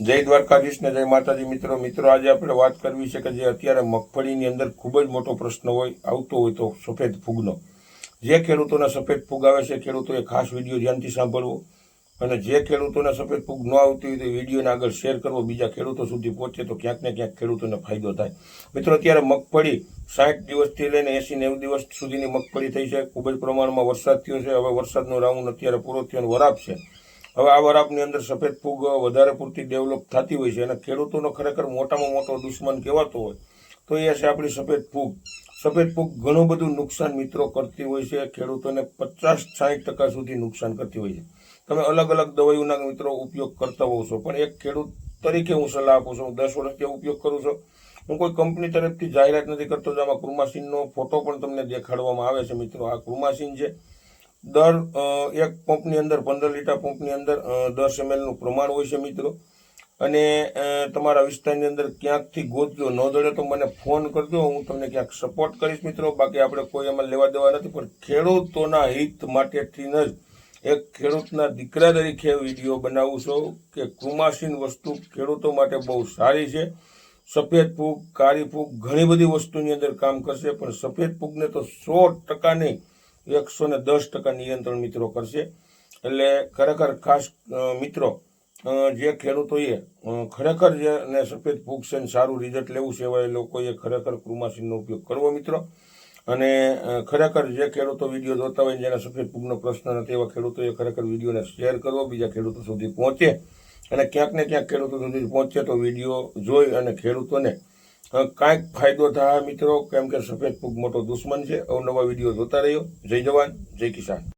જય દ્વારકાધીશ ને જય માતાજી. મિત્રો મિત્રો, આજે આપણે વાત કરવી છે કે જે અત્યારે મગફળીની અંદર ખૂબ જ મોટો પ્રશ્ન હોય, આવતો હોય તો સફેદ ફૂગનો. જે ખેડૂતોને સફેદ ફૂગ આવે છે, ખેડૂતોએ ખાસ વીડિયો ધ્યાનથી સાંભળવો. અને જે ખેડૂતોને સફેદ ફૂગ ન આવતી હોય તો વિડીયોને આગળ શેર કરવો. બીજા ખેડૂતો સુધી પહોંચે તો ક્યાંક ને ક્યાંક ખેડૂતોને ફાયદો થાય. મિત્રો, અત્યારે મગફળી સાઠ દિવસથી લઈને એસી નેવું દિવસ સુધીની મગફળી થઈ છે. ખૂબ જ પ્રમાણમાં વરસાદ થયો છે. હવે વરસાદનો રાઉન્ડ અત્યારે પૂરો થયો વરાપ છે. હવે આ વરાપની અંદર સફેદ ફૂગ વધારે પૂરતી ડેવલપ થતી હોય છે અને ખેડૂતોનો ખરેખર મોટામાં મોટો દુશ્મન કહેવાતો હોય, તો એ છે આપણી સફેદ ફૂગ. સફેદ ફૂગ ઘણું બધું નુકસાન મિત્રો કરતી હોય છે, ખેડૂતોને પચાસ સાઠ ટકા સુધી નુકસાન કરતી હોય છે. તમે અલગ અલગ દવાઈઓના મિત્રો ઉપયોગ કરતા હોવ છો, પણ એક ખેડૂત તરીકે હું સલાહ આપું છું, હું દસ વર્ષથી ઉપયોગ કરું છું. હું કોઈ કંપની તરફથી જાહેરાત નથી કરતો આમાં ક્રુમાસીનનો ફોટો પણ તમને દેખાડવામાં આવે છે મિત્રો. આ ક્રુમાસીન છે દર એક પંપની અંદર, પંદર લીટર પંપની અંદર દસ એમએલનું પ્રમાણ હોય છે મિત્રો. અને તમારા વિસ્તારની અંદર ક્યાંકથી ગોતજો, ન જડે તો મને ફોન કરજો, હું તમને ક્યાંક સપોર્ટ કરીશ મિત્રો. બાકી આપણે કોઈ એમાં લેવા દેવા નથી, પણ ખેડૂતોના હિત માટેથી જ એક ખેડૂતના દીકરા તરીકે વીડિયો બનાવું છું કે કૃમાસીન વસ્તુ ખેડૂતો માટે બહુ સારી છે. સફેદ ફૂગ કાળી ફૂગ ઘણી બધી વસ્તુની અંદર કામ કરશે, પણ સફેદ ફૂગને તો સો ટકા નહીં એકસો ને દસ ટકા નિયંત્રણ મિત્રો કરશે. એટલે ખરેખર ખાસ મિત્રો જે ખેડૂતોએ ખરેખર જે ને સફેદ ફૂગ છે સારું રિઝલ્ટ લેવું છે એવા એ લોકોએ ખરેખર ક્રુમાસીનનો ઉપયોગ કરવો, મિત્રો. અને ખરેખર જે ખેડૂતો વીડિયો જોતા હોય જેને સફેદ ફૂગનો પ્રશ્ન નથી, એવા ખેડૂતોએ ખરેખર વિડીયોને શેર કરવો, બીજા ખેડૂતો સુધી પહોંચે. અને ક્યાંક ને ક્યાંક ખેડૂતો સુધી પહોંચે તો વીડિયો જોઈ અને ખેડૂતોને કાંઈક ફાયદો થાય મિત્રો, કેમ કે સફેદ ફૂગ મોટો દુશ્મન છે. અવનવા વીડિયો જોતા રહ્યો જય જવાન, જય કિસાન.